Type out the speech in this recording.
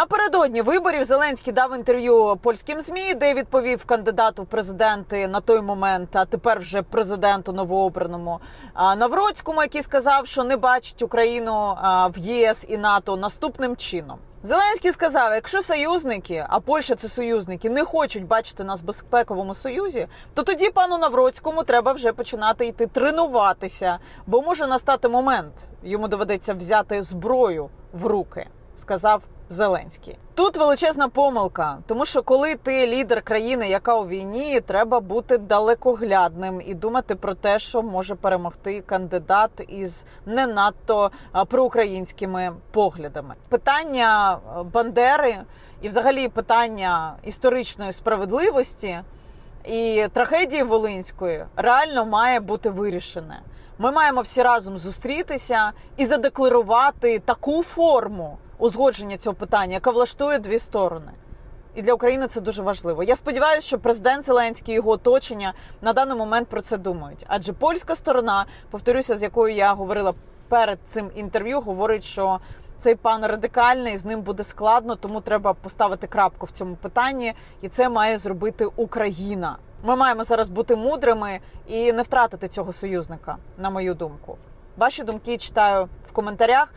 Напередодні виборів Зеленський дав інтерв'ю польським змі, де відповів кандидату в президенти на той момент, а тепер вже президенту новообраному Навроцькому, який сказав, що не бачить Україну в ЄС і НАТО наступним чином. Зеленський сказав: якщо союзники, а Польща це союзники, не хочуть бачити нас в безпековому союзі, то тоді пану Навроцькому треба вже починати йти тренуватися, бо може настати момент, йому доведеться взяти зброю в руки, сказав Зеленський. Тут величезна помилка, тому що коли ти лідер країни, яка у війні, треба бути далекоглядним і думати про те, що може перемогти кандидат із не надто проукраїнськими поглядами. Питання Бандери і, взагалі, питання історичної справедливості і трагедії Волинської реально має бути вирішене. Ми маємо всі разом зустрітися і задекларувати таку форму узгодження цього питання, яка влаштує дві сторони. І для України це дуже важливо. Я сподіваюся, що президент Зеленський і його оточення на даний момент про це думають. Адже польська сторона, повторюся, з якою я говорила перед цим інтерв'ю, говорить, що цей пан радикальний, з ним буде складно, тому треба поставити крапку в цьому питанні, і це має зробити Україна. Ми маємо зараз бути мудрими і не втратити цього союзника, на мою думку. Ваші думки читаю в коментарях.